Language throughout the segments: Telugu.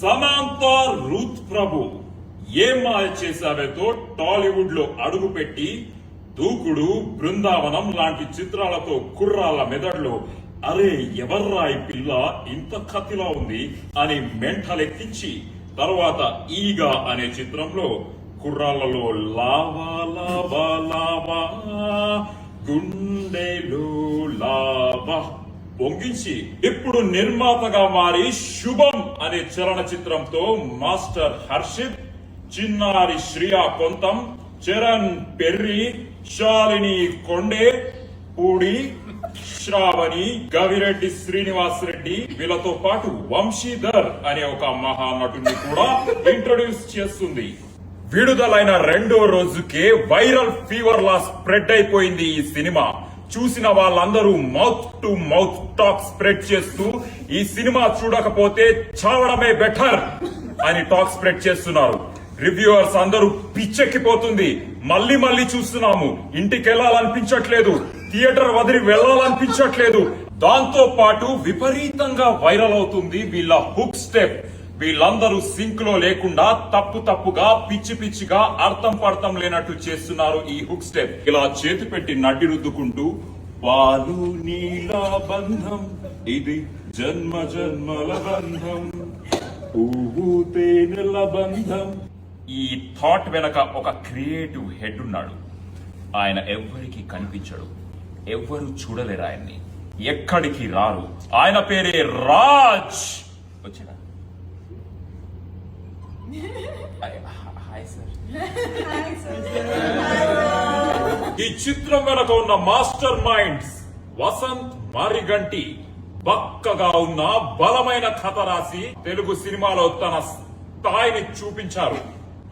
సమాంత రూత్ ప్రభు ఏం మాయ చేశావేతో టాలీవుడ్లో అడుగుపెట్టి దూకుడు బృందావనం లాంటి చిత్రాలతో కుర్రాళ్ళ మెదడులో అరే ఎవర్రా ఈ పిల్ల? ఇంత కత్తిలా ఉంది? అని మెంటలెక్కించి తర్వాత ఈగా అనే చిత్రంలో కుర్రాళ్ళలో లావా లావా లావా గుండెలో పొంగించి ఇప్పుడు నిర్మాతగా మారి శుభం అనే చలనచిత్రంతో మాస్టర్ హర్షిత్ చిన్నారి శ్రియా కొంతం చరణ్ పెర్రి శాలిని కొండే పూడి శ్రావణి గవిరెడ్డి శ్రీనివాస్ రెడ్డి వీళ్ళతో పాటు వంశీధర్ అనే ఒక మహానటుని కూడా ఇంట్రొడ్యూస్ చేస్తుంది. విడుదలైన రెండో రోజుకే వైరల్ ఫీవర్ లా స్ప్రెడ్ అయిపోయింది ఈ సినిమా. చూసిన వాళ్ళందరూ mouth to mouth talk spread చేస్తూ ఈ సినిమా చూడకపోతే చావడమే బెటర్ అని టాక్ స్ప్రెడ్ చేస్తున్నారు. రివ్యూవర్స్ అందరూ పిచ్చెక్కిపోతుంది. మళ్ళీ మళ్ళీ చూస్తున్నాము. ఇంటికి వెళ్ళాలనిపించట్లేదు. థియేటర్ వదిలి వెళ్ళాలనిపించట్లేదు. దాంతో పాటు విపరీతంగా వైరల్ అవుతుంది వీళ్ళ హుక్ స్టెప్ వీళ్ళందరూ సింక్లో లేకుండా తప్పు తప్పుగా పిచ్చి పిచ్చిగా అర్థం పర్థం లేనట్టు చేస్తున్నారు ఈ హుక్ స్టెప్. ఇలా చేతి పెట్టి నడ్డి రుద్దుకుంటూ పాలు నీల బంధం ఇది జన్మ జన్మల బంధం పువ్వు తేనెల బంధం. ఈ థాట్ వెనక ఒక క్రియేటివ్ హెడ్ ఉన్నాడు. ఆయన ఎవ్వరికి కనిపించడు. ఎవ్వరు చూడలేరు ఆయన్ని. ఎక్కడికి రారు. ఆయన పేరే రాజ్. వచ్చినా ఈ చిత్రం వెనక ఉన్న మాస్టర్ మైండ్స్ వసంత్ మారిగంటి బక్కగా ఉన్న బలమైన కథ రాసి తెలుగు సినిమాలో తన స్థాయిని చూపించారు.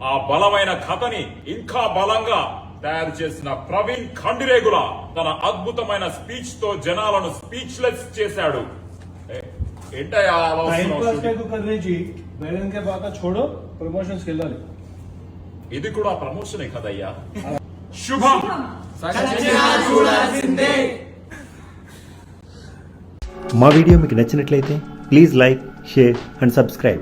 ఆ బలమైన కథని ఇంకా బలంగా తయారు చేసిన ప్రవీణ్ ఖండిరేగుల తన అద్భుతమైన స్పీచ్తో జనాలను స్పీచ్లెస్ చేశాడు. ఏంటయ్యా వేయడానికే బాగా చూడు ప్రమోషన్స్కి వెళ్ళాలి. ఇది కూడా ప్రమోషనే కదయ్యా? శుభం. మా వీడియో మీకు నచ్చినట్లయితే please like share and subscribe.